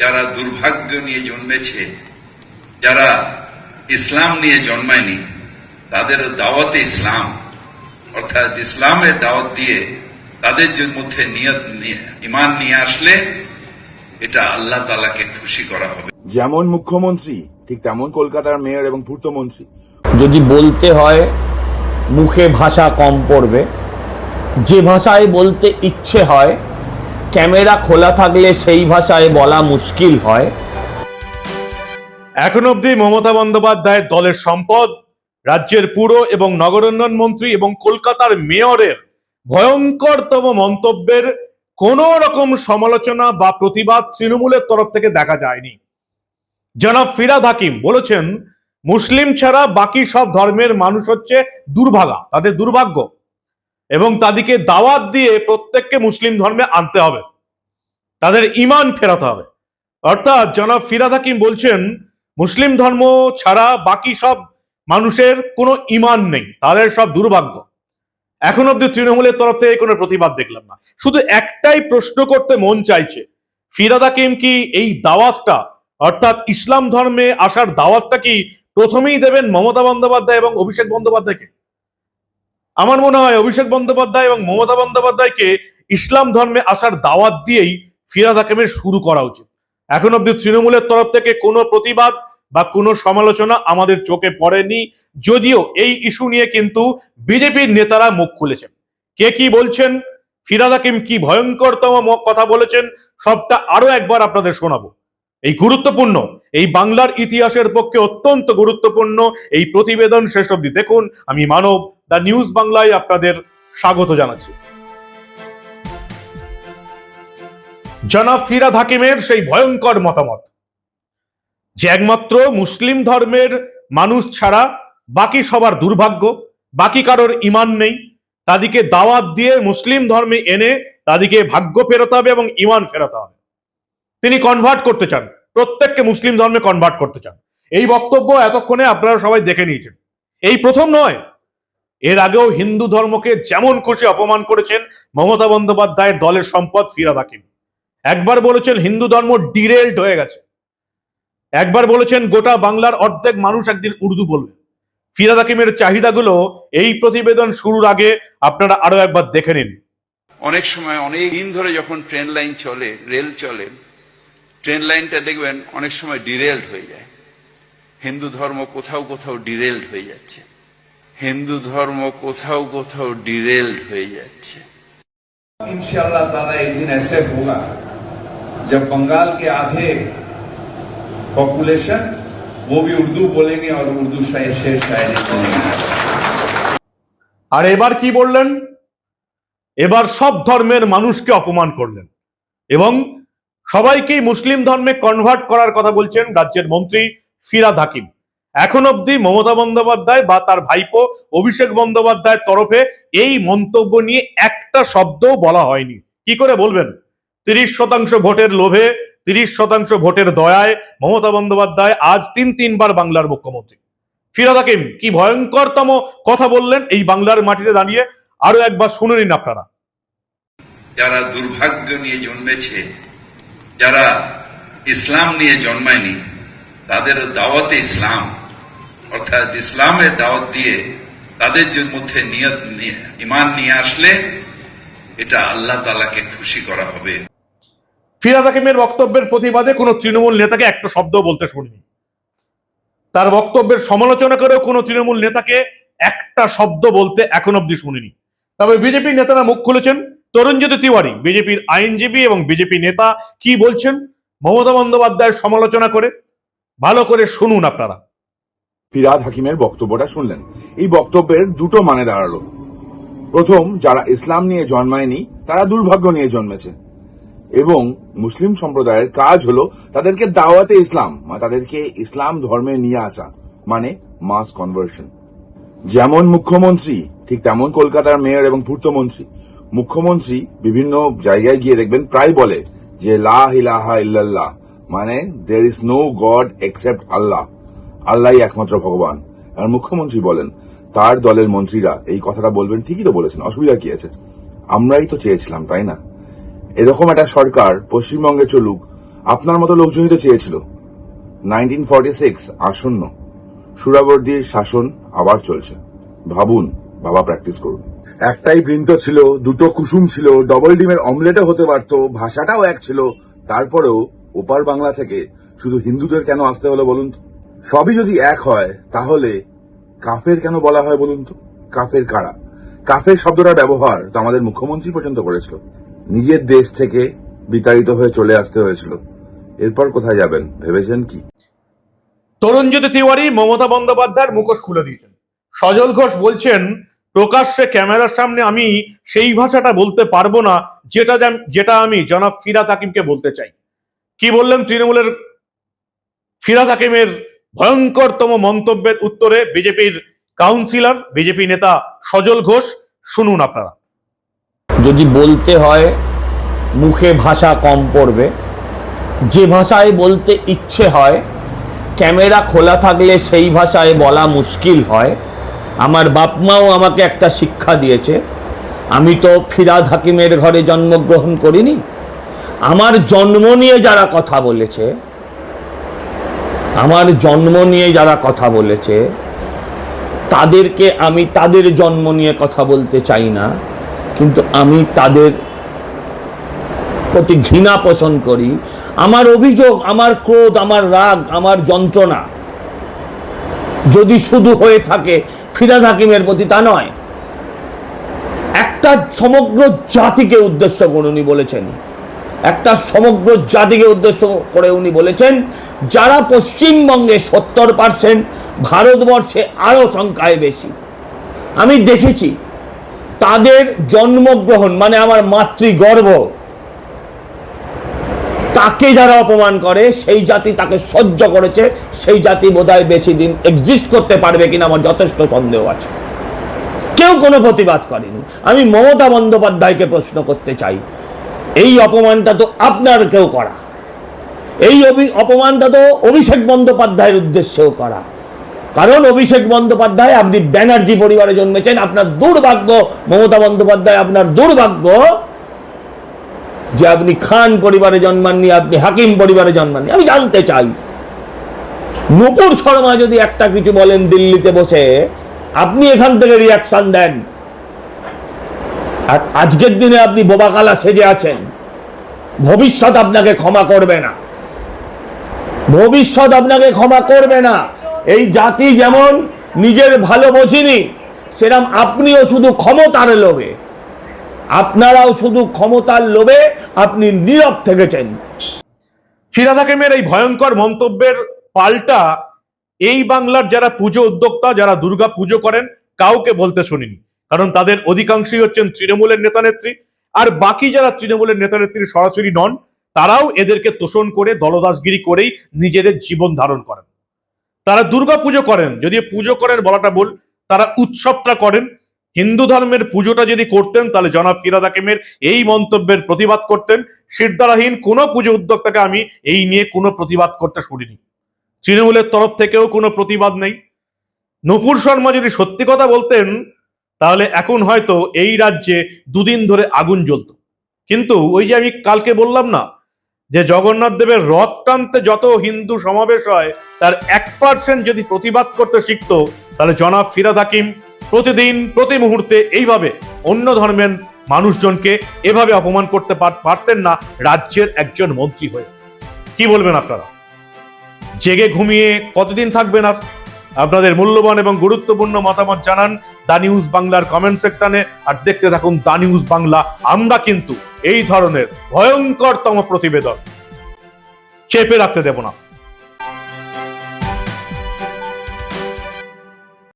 যারা দুর্ভাগ্য নিয়ে জন্মেছে যারা ইসলাম নিয়ে জন্মায়নি তাদের দাওয়াতে ইসলাম অর্থাৎ ইসলামের দাওয়াত দিয়ে তাদের মধ্যে নিয়ত নিয়ে- ইমান নিয়ে আসলে এটা আল্লাহ তালাকে খুশি করা হবে। যেমন মুখ্যমন্ত্রী ঠিক তেমন কলকাতার মেয়র এবং পূর্তমন্ত্রী। যদি বলতে হয় মুখে ভাষা কম পড়বে যে ভাষায় বলতে ইচ্ছে হয় ক্যামেরা খোলা থাকলে সেই ভাষায় বলা মুশকিল হয়। এখন অবধি মমতা বন্দ্যোপাধ্যায়ের দলের সম্পদ, রাজ্যের পুর এবং নগরোন্নয়ন মন্ত্রী এবং কলকাতার মেয়রের ভয়ঙ্করতম মন্তব্যের কোন রকম সমালোচনা বা প্রতিবাদ তৃণমূলের তরফ থেকে দেখা যায়নি। জনাব ফিরাদ হাকিম বলেছেন, মুসলিম ছাড়া বাকি সব ধর্মের মানুষ হচ্ছে দুর্ভাগা, তাদের দুর্ভাগ্য। এবং তাদেরকে দাওয়াত দিয়ে প্রত্যেককে মুসলিম ধর্মে আনতে হবে। তাদের ইমান ফেরাতে হবে। অর্থাৎ জনাব ফিরাদ হাকিম বলছেন, মুসলিম ধর্ম ছাড়া বাকি সব মানুষের কোনো ইমান নেই, তাদের সব দুর্ভাগ্য। এখন অব্দি তৃণমূলের তরফ থেকে কোনো প্রতিবাদ দেখলাম না। শুধু একটাই প্রশ্ন করতে মন চাইছে, ফিরাদ হাকিম কি এই দাওয়াতটা, অর্থাৎ ইসলাম ধর্মে আসার দাওয়াতটা কি প্রথমেই দেবেন মমতা বন্দ্যোপাধ্যায় এবং অভিষেক বন্দ্যোপাধ্যায়কে? আমার মনে হয় অভিষেক বন্দ্যোপাধ্যায় এবং মমতা বন্দ্যোপাধ্যায়কে ইসলাম ধর্মে আসার দাওয়াত দিয়েই ফিরাদ হাকিমের শুরু করা উচিত। এখন অব্দি তৃণমূলের তরফ থেকে কোনো প্রতিবাদ বা কোনো সমালোচনা আমাদের চোখে পড়েনি, যদিও এই ইস্যু নিয়ে কিন্তু বিজেপির নেতারা মুখ খুলেছেন। কে কি বলছেন, ফিরাদ হাকিম কি ভয়ঙ্করতম কথা বলেছেন, সবটা আরও একবার আপনাদের শোনাবো। এই গুরুত্বপূর্ণ, এই বাংলার ইতিহাসের পক্ষে অত্যন্ত গুরুত্বপূর্ণ এই প্রতিবেদন শেষ অবধি দেখুন। আমি মানব, দ্য নিউজ বাংলায় আপনাদের স্বাগত জানাচ্ছি। জনাব ফিরাদ হাকিমের সেই ভয়ঙ্কর মতামত, যে একমাত্র মুসলিম ধর্মের মানুষ ছাড়া বাকি সবার দুর্ভাগ্য, বাকি কারোর ইমান নেই তাদেরকে দাওয়াত দিয়ে মুসলিম ধর্মে এনে তাদেরকে ভাগ্য ফেরাতে হবে এবং ইমান ফেরাতে হবে। তিনি কনভার্ট করতে চান। প্রত্যেককে মুসলিম ধর্মে কনভার্ট করতে চান। এই বক্তব্য এতক্ষণে আপনারা সবাই দেখে নিয়েছেন। এই প্রথম নয়, এর আগেও হিন্দু ধর্মকে যেমন খুশি অপমান করেছেন, মমতা বন্দ্যোপাধ্যায়ের দলের সম্পদ ফিরাদ হাকিম একবার বলেছেন হিন্দু ধর্ম ডিরেল্ড হয়ে গেছে। একবার বলেছেন গোটা বাংলার অর্ধেক মানুষ একদিন উর্দু বলবে। ফিরাদ হাকিমের চাহিদাগুলো এই প্রতিবেদন শুরুর আগে আপনারা আরও একবার দেখে নিন। অনেক সময়, অনেক দিন ধরে যখন ট্রেন লাইন চলে, রেল চলে ট্রেন লাইনটা দেখবেন অনেক সময় ডিরেলড হয়ে যায় হিন্দু ধর্ম কোথাও কোথাও ডিরেলড হয়ে যাচ্ছে হিন্দু ধর্ম কোথাও কোথাও ডিরেলড হয়ে যাচ্ছে इंशाल्लाह ताला एक दिन ऐसे होगा जब बंगाल के आधे पॉपुलेशन वो भी उर्दू बोलेंगे और उर्दू शायर शेर शायरी सुनेंगे আর এবার কি বললেন এবার সব ধর্মের মানুষকে অপমান করলেন এবং সবাইকেই মুসলিম ধর্মে কনভার্ট করার কথা বলছেন রাজ্যের মন্ত্রী ফিরাদ হাকিম। এখন অব্দি মমতা বন্দ্যোপাধ্যায় বা তার ভাইপো অভিষেক বন্দ্যোপাধ্যায়ের তরফে এই মন্তব্য নিয়ে একটা শব্দও বলা হয়নি। কি করে বলবেন? তিরিশ শতাংশ ভোটের লোভে, তিরিশ শতাংশ ভোটের দয়ায় মমতা বন্দ্যোপাধ্যায় আজ তিন তিনবার বাংলার মুখ্যমন্ত্রী। ফিরাদ হাকিম, কি ভয়ঙ্করতম কথা বললেন এই বাংলার মাটিতে দাঁড়িয়ে? আরও একবার শুনে নিন আপনারা। যারা দুর্ভাগ্য নিয়ে জন্মেছে যারা ইসলাম নিয়ে জন্মায়নি, তাদের দাওয়াতে ইসলাম, অর্থাৎ ইসলামের দাওয়াত দিয়ে তাদের মধ্যে নিয়ত নিয়ে- ইমান নিয়ে আসলে এটা আল্লাহ তালাকে খুশি করা হবে। ফিরাদ হাকিমের বক্তব্যের প্রতিবাদে কোনো তৃণমূল নেতাকে একটা শব্দ বলতে শুনিনি। তার বক্তব্যের সমালোচনা করেও কোনো তৃণমূল নেতাকে একটা শব্দ বলতে এখন অব্দি শুনিনি। তবে বিজেপি নেতারা মুখ খুলেছেন তরুণজ্যোতি তিওয়ারি, বিজেপির আইনজীবী এবং বিজেপি নেতা কি বলছেন? মমতা বন্দ্যোপাধ্যায়ের সমালোচনা করে, ভালো করে শুনুন আপনারা। ফিরাদ হাকিমের বক্তব্যটা শুনলেন। এই বক্তব্যের দুটো মানে দাঁড়াল। প্রথম, যারা ইসলাম নিয়ে জন্মায়নি, তারা দুর্ভাগ্য নিয়ে জন্মেছে। এবং মুসলিম সম্প্রদায়ের কাজ হলো তাদেরকে দাওয়াতে ইসলাম মানে তাদেরকে ইসলাম ধর্মে নিয়ে আসা মানে মাস কনভার্সন। যেমন মুখ্যমন্ত্রী, ঠিক তেমন কলকাতার মেয়র এবং পূর্তমন্ত্রী। মুখ্যমন্ত্রী বিভিন্ন জায়গায় গিয়ে দেখবেন প্রায় বলে যে, লা ইলাহা ইল্লাল্লাহ মানে there is no god except Allah আল্লাহই একমাত্র ভগবান। আর মুখ্যমন্ত্রী বলেন, তার দলের মন্ত্রীরা এই কথাটা বলবেন, ঠিকই তো বলেছেন, অসুবিধা কি আছে? আমরাই তো চেয়েছিলাম, তাই না? এরকম একটা সরকার পশ্চিমবঙ্গে চলুক, আপনার মতো লোকজনই তো চেয়েছিল। নাইনটিন ফর্টি সিক্স, আসন্ন। সুরাবর্দীর শাসন আবার চলছে। ভাবুন, বাবা প্র্যাকটিস করুন। একটাই বৃন্ত ছিল, দুটো কুসুম ছিল ডবল ডিমের অমলেটও হতে পারত, ভাষাটাও এক ছিল। তারপরেও ওপার বাংলা থেকে শুধু হিন্দুদের কেন আসতে হলো বলুন তো? সবই যদি এক হয়, তাহলে কাফের কেন বলা হয় বলুন তো? কাফের কারা? কাফের শব্দটার ব্যবহার তো আমাদের মুখ্যমন্ত্রী পর্যন্ত করেছিল। নিজের দেশ থেকে বিতাড়িত হয়ে চলে আসতে হয়েছিল। এরপর কোথায় যাবেন? ভেবেছেন কি? তরুণজ্যোতি তিওয়ারি, মমতা বন্দ্যোপাধ্যায়ের মুখোশ খুলে দিয়েছেন। সজল ঘোষ বলছেন প্রকাশ্যে ক্যামেরার সামনে আমি সেই ভাষাটা বলতে পারব না, যেটা যেটা আমি জনাব ফিরাত হাকিমকে বলতে চাই। কি বললেন তৃণমূলের ফিরাত হাকিমের ভয়ঙ্করতম মন্তব্যের উত্তরে বিজেপির কাউন্সিলর, বিজেপি নেতা সজল ঘোষ, শুনুন আপনারা। যদি বলতে হয়, মুখে ভাষা কম পড়বে। যে ভাষায় বলতে ইচ্ছে হয়, ক্যামেরা খোলা থাকলে সেই ভাষায় বলা মুশকিল হয়। আমার বাপ মাও আমাকে একটা শিক্ষা দিয়েছে, আমি তো ফিরাদ হাকিমের ঘরে জন্মগ্রহণ করিনি। আমার জন্ম নিয়ে যারা কথা বলেছে, আমার জন্ম নিয়ে যারা কথা বলেছে, তাদেরকে আমি তাদের জন্ম নিয়ে কথা বলতে চাই না, কিন্তু আমি তাদের প্রতি ঘৃণা পোষণ করি। আমার অভিযোগ, আমার ক্রোধ, আমার রাগ, আমার যন্ত্রণা যদি শুধু হয়ে থাকে ফিরাদ হাকিমের প্রতি তা নয়। একটা সমগ্র জাতিকে উদ্দেশ্য করে উনি বলেছেন। একটা সমগ্র জাতিকে উদ্দেশ্য করে উনি বলেছেন, যারা পশ্চিমবঙ্গে সত্তর পার্সেন্ট, ভারতবর্ষে আরও সংখ্যায় বেশি। আমি দেখেছি, তাদের জন্মগ্রহণ মানে আমার মাতৃগর্ভ তাকে যারা অপমান করে, সেই জাতি তাকে সহ্য করেছে, সেই জাতি বোধহয় বেশি দিন এক্সিস্ট করতে পারবে কিনা আমার যথেষ্ট সন্দেহ আছে। কেউ কোনো প্রতিবাদ করেনি। আমি মমতা বন্দ্যোপাধ্যায়কে প্রশ্ন করতে চাই, এই অপমানটা তো আপনার কেউ করা। এই অপমানটা তো অভিষেক বন্দ্যোপাধ্যায়ের উদ্দেশ্যেও করা। কারণ অভিষেক বন্দ্যোপাধ্যায়, আপনি ব্যানার্জি পরিবারে জন্মেছেন, আপনার দুর্ভাগ্য, মমতা বন্দ্যোপাধ্যায়, আপনার দুর্ভাগ্য যে আপনি খান পরিবারে জন্মাননি, আপনি হাকিম পরিবারে জন্মাননি, আমি জানতে চাই। নুপুর শর্মা যদি একটা কিছু বলেন দিল্লিতে বসে, আপনি এখান থেকে রিয়াকশন দেন। আর আজকের দিনে আপনি বোবাকালা সেজে আছেন। ভবিষ্যৎ আপনাকে ক্ষমা করবে না। ভবিষ্যৎ আপনাকে ক্ষমা করবে না। এই জাতি যেমন নিজের ভালো বোঝেনি সেরকম আপনিও শুধু ক্ষমতার লোভে। আপনারাও শুধু ক্ষমতার লোভে আপনি নীরব থেকেছেন। ফিরাদ হাকিমের এই ভয়ঙ্কর মন্তব্যের পাল্টা এই বাংলার যারা পুজো উদ্যোক্তা, যারা দুর্গা পুজো করেন, কাউকে বলতে শুনিনি। কারণ তাদের অধিকাংশই হচ্ছেন তৃণমূলের নেতা নেত্রী আর বাকি যারা তৃণমূলের নেতা নেত্রী সরাসরি নন, তারাও এদেরকে তোষণ করে, দলদাসগিরি করেই নিজেদের জীবন ধারণ করেন। তারা দুর্গা পুজো করেন যদি পুজো করেন বলাটা বল তারা উৎসবটা করেন হিন্দু ধর্মের পুজোটা যদি করতেন, তাহলে জনাব ফিরাদ হাকিমের এই মন্তব্যের প্রতিবাদ করতেন। সিদ্ধারাহীন কোনো পুজো উদ্যোক্তাকে আমি এই নিয়ে কোনো প্রতিবাদ করতে শুনিনি তৃণমূলের তরফ থেকেও কোনো প্রতিবাদ নেই। নূপুর শর্মা যদি সত্যি কথা বলতেন, তাহলে এখন হয়তো এই রাজ্যে দুদিন ধরে আগুন জ্বলতো। কিন্তু ওই যে আমি কালকে বললাম না, যে জগন্নাথ দেবের রথ টানতে যত হিন্দু সমাবেশ হয়, তার এক পার্সেন্ট যদি প্রতিবাদ করতে শিখতো, তাহলে জনাব ফিরাদ হাকিম প্রতিদিন, প্রতি মুহূর্তে এইভাবে অন্য ধর্মের মানুষজনকে এভাবে অপমান করতে পারতেন না রাজ্যের একজন মন্ত্রী হয়ে। কি বলবেন আপনারা? জেগে ঘুমিয়ে কতদিন থাকবেন আর? আপনাদের মূল্যবান এবং গুরুত্বপূর্ণ মতামত জানান দা নিউজ বাংলার কমেন্ট সেকশনে আর দেখতে থাকুন দা নিউজ বাংলা। আমরা কিন্তু এই ধরনের ভয়ঙ্করতম প্রতিবেদন চেপে রাখতে দেব না।